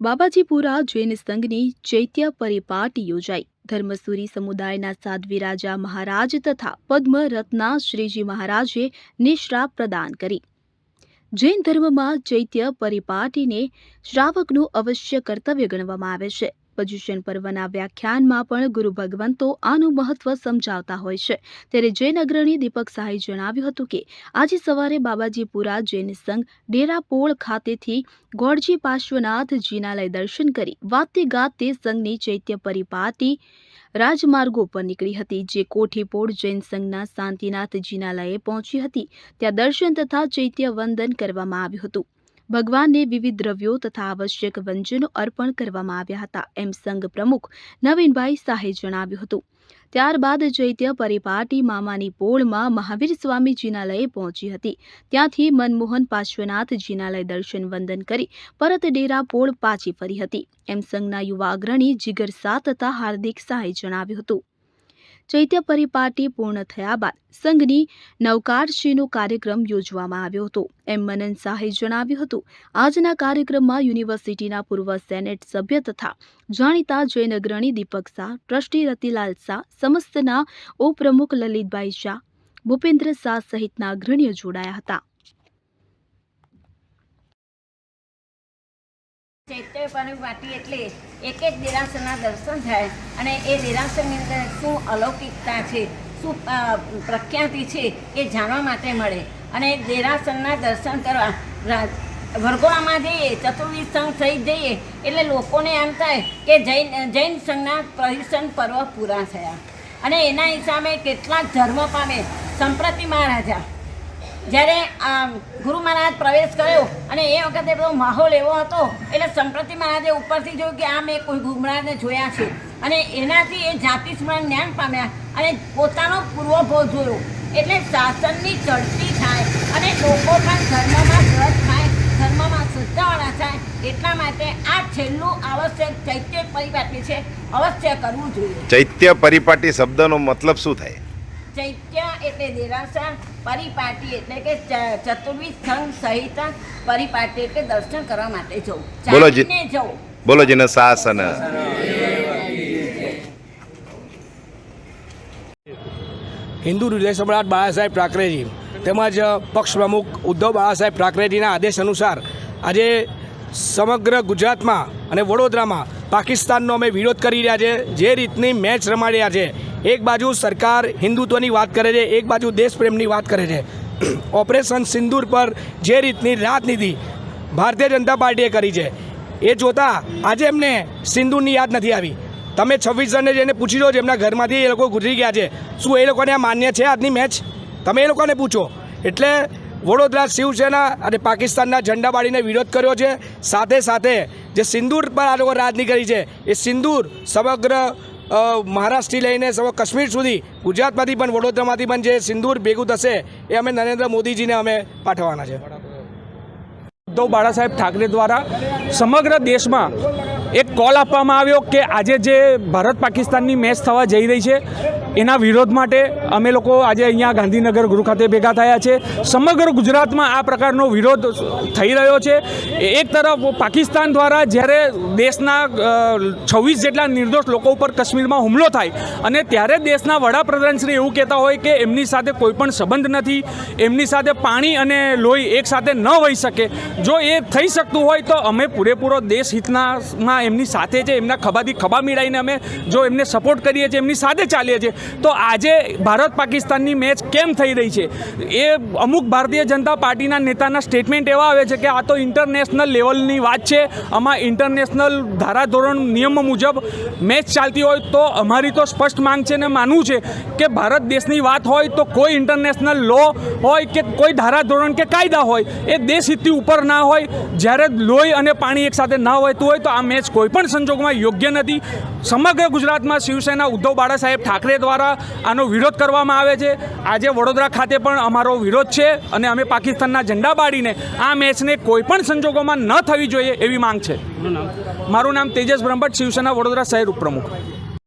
બાબાજીપુરા જૈન સંઘની ચૈત્ય પરિપાટી યોજાઈ. ધર્મસુરી સમુદાયના સાધ્વી રાજા મહારાજ તથા પદ્મ રત્ના શ્રીજી મહારાજે નિશ્રા પ્રદાન કરી. જૈન ધર્મમાં ચૈત્ય પરિપાટીને શ્રાવકનું અવશ્ય કર્તવ્ય ગણવામાં આવે છે. પર્યુષણ પર્વના વ્યાખ્યાનમાં પણ ગુરુ ભગવંતો આનું મહત્વ સમજાવતા હોય છે. ત્યારે જૈન અગ્રણી દીપક શાહે જણાવ્યું હતું કે, આજે સવારે બાબાજીપુરા જૈન સંઘ ડેરાપોળ ખાતેથી ગોડજી પાર્શ્વનાથ જીનાલય દર્શન કરી વાતે ગાતે સંઘની ચૈત્ય પરિપાટી રાજમાર્ગો પર નીકળી હતી, જે કોઠીપોળ જૈન સંઘના શાંતિનાથ જીનાલયે પહોંચી હતી. ત્યાં દર્શન તથા ચૈત્ય વંદન કરવામાં આવ્યું હતું. ભગવાનને વિવિધ દ્રવ્યો તથા આવશ્યક વ્યંજનો અર્પણ કરવામાં આવ્યા હતા, એમ સંઘ પ્રમુખ નવીનભાઈ શાહે જણાવ્યું હતું. ત્યારબાદ ચૈત્ય પરિપાટી મામાની પોળમાં મહાવીર સ્વામી જીનાલયે પહોંચી હતી. ત્યાંથી મનમોહન પાર્શ્વનાથ લય દર્શન વંદન કરી પરત ડેરા પોળ પાછી ફરી હતી, એમ સંઘના યુવા અગ્રણી જીગર સા તથા હાર્દિક શાહે જણાવ્યું હતું. ચૈત્ય પરિપાટી પૂર્ણ થયા બાદ સંઘની નવકારશીનો કાર્યક્રમ યોજવામાં આવ્યો હતો. એમ મનન શાહે જણાવ્યું હતું, આજના કાર્યક્રમમાં યુનિવર્સિટીના પૂર્વ સેનેટ સભ્ય તથા જાણીતા જૈન અગ્રણી દીપક શાહ, ટ્રસ્ટી રતિલાલ શાહ, સમસ્તના ઉપપ્રમુખ લલિતભાઈ શાહ, ભૂપેન્દ્ર શાહ સહિતના અગ્રણીઓ જોડાયા હતા. ચૈત્ય પરિપાટી એટલે એક એક દેરાસરના દર્શન થાય. અને એ દેરાસરની અંદર શું અલૌકિકતા છે, શું પ્રખ્યાતિ છે એ જાણવા માટે મળે. અને દેરાસરના દર્શન કરવા વરઘોડામાં જઈએ ચતુર્વિધ સંઘ થઈ જઈએ, એટલે લોકોને એમ થાય કે જૈન જૈન સંઘના પ્રહિષણ પર્વ પૂરા થયા. અને એના હિસાબે કેટલાક ધર્મ પામે સંપ્રતિ મહારાજા જ્યારે ગુરુ મહારાજ પ્રવેશ કર્યો અને એ વખતે બધો માહોલ એવો હતો, એટલે સંપ્રતિ મહારાજે ઉપરથી જોયું કે આ મેં કોઈ ગુરુ મહારાજને જોયા છે. અને એનાથી એ જાતિ સ્મરણ જ્ઞાન પામ્યા અને પોતાનો પૂર્વભોગ જોયો. એટલે શાસનની ચડતી થાય અને લોકો પણ ધર્મમાં રસ થાય, ધર્મમાં શ્રદ્ધાવાળા થાય, એટલા માટે આ છેલ્લું આવશ્યક ચૈત્ય પરિપાટી છે. અવશ્ય કરવું જોઈએ. ચૈત્ય પરિપાટી શબ્દનો મતલબ શું થાય? એટલે દેરાસર પરિપાટી એટલે કે ચતુર્વિધ સંઘ સહિત પરિપાટી એટલે દર્શન કરવા માટે જવું. બોલો જવું. બોલો જેને શાસન હિન્દુ હૃદય સમ્રાટ બાળાસાહેબ ઠાકરેજી તેમજ પક્ષ પ્રમુખ ઉદ્ધવ બાળાસાહેબ ઠાકરેજીના આદેશ અનુસાર આજે સમગ્ર ગુજરાતમાં અને વડોદરામાં પાકિસ્તાનનો અમે વિરોધ કરી રહ્યા છે. જે રીતની મેચ રમાડ્યા છે એક બાજુ સરકાર હિન્દુત્વની વાત કરે છે, એક બાજુ દેશપ્રેમની વાત કરે છે. ઓપરેશન સિંદૂર પર જે રીતની રાજનીતિ ભારતીય જનતા પાર્ટીએ કરી છે, એ જોતાં આજે એમને સિંદૂરની યાદ નથી આવી. તમે છવ્વીસ જણને જેને પૂછી લો જેમના ઘરમાંથી એ લોકો ગુજરી ગયા છે, શું એ લોકોને આ માન્ય છે આજની મેચ? તમે એ લોકોને પૂછો. એટલે વડોદરા શિવસેના અને પાકિસ્તાનના ઝંડા બાળીને વિરોધ કર્યો છે. સાથે સાથે જે સિંદૂર પર આ લોકો રાજની કરી છે, એ સિંદૂર સમગ્ર મહારાષ્ટ્રથી લઈને સમગ્ર કાશ્મીર સુધી, ગુજરાતમાંથી પણ, વડોદરામાંથી પણ જે સિંદૂર ભેગું થશે, એ અમે નરેન્દ્ર મોદીજીને અમે પાઠવવાના છે. ઉદ્ધવ બાળાસાહેબ ઠાકરે દ્વારા સમગ્ર દેશમાં એક કોલ આપવામાં આવ્યો કે આજે જે ભારત પાકિસ્તાનની મેચ થવા જઈ રહી છે એના વિરોધ માટે અમે લોકો આજે અહીંયા ગાંધીનગર ગૃહ ખાતે ભેગા થયા છે. સમગ્ર ગુજરાતમાં આ પ્રકારનો વિરોધ થઈ રહ્યો છે. એક તરફ પાકિસ્તાન દ્વારા જ્યારે દેશના છવ્વીસ જેટલા નિર્દોષ લોકો ઉપર કાશ્મીરમાં હુમલો થાય અને ત્યારે દેશના વડાપ્રધાન શ્રી એવું કહેતા હોય કે એમની સાથે કોઈ પણ સંબંધ નથી, એમની સાથે પાણી અને લોહી એક સાથે ન વહી શકે. જો એ થઈ શકતું હોય તો અમે પૂરેપૂરો દેશ હિતનામાં એમની સાથે છે, એમના ખભાથી ખભા મેળાઈને અમે જો એમને સપોર્ટ કરીએ છીએ, એમની સાથે ચાલીએ છીએ. તો આજે ભારત પાકિસ્તાનની મેચ કેમ થઈ રહી છે? એ અમુક ભારતીય જનતા પાર્ટીના નેતાના સ્ટેટમેન્ટ એવા આવે છે કે આ તો ઇન્ટરનેશનલ લેવલની વાત છે. આમાં ઇન્ટરનેશનલ ધારાધોરણ નિયમો મુજબ મેચ ચાલતી હોય તો અમારી તો સ્પષ્ટ માંગ છે ને માનવું છે કે ભારત દેશની વાત હોય તો કોઈ ઇન્ટરનેશનલ લો હોય કે કોઈ ધારાધોરણ કે કાયદા હોય, એ દેશ હિતથી ઉપર ના હોય, જ્યારે લોહી અને પાણી એકસાથે ના વહેતું હોય તો આ મેચ કોઈ પણ સંજોગોમાં યોગ્ય નથી. સમગ્ર ગુજરાતમાં શિવસેના ઉદ્ધવ બાળા સાહેબ ઠાકરે દ્વારા આનો વિરોધ કરવામાં આવે છે. આજે વડોદરા ખાતે પણ અમારો વિરોધ છે અને અમે પાકિસ્તાનના ઝંડા બાળીને આ મેચને કોઈ પણ સંજોગોમાં ન થવી જોઈએ એવી માંગ છે. મારું નામ તેજસ બ્રહ્મભટ્ટ શિવસેના વડોદરા શહેર ઉપપ્રમુખ.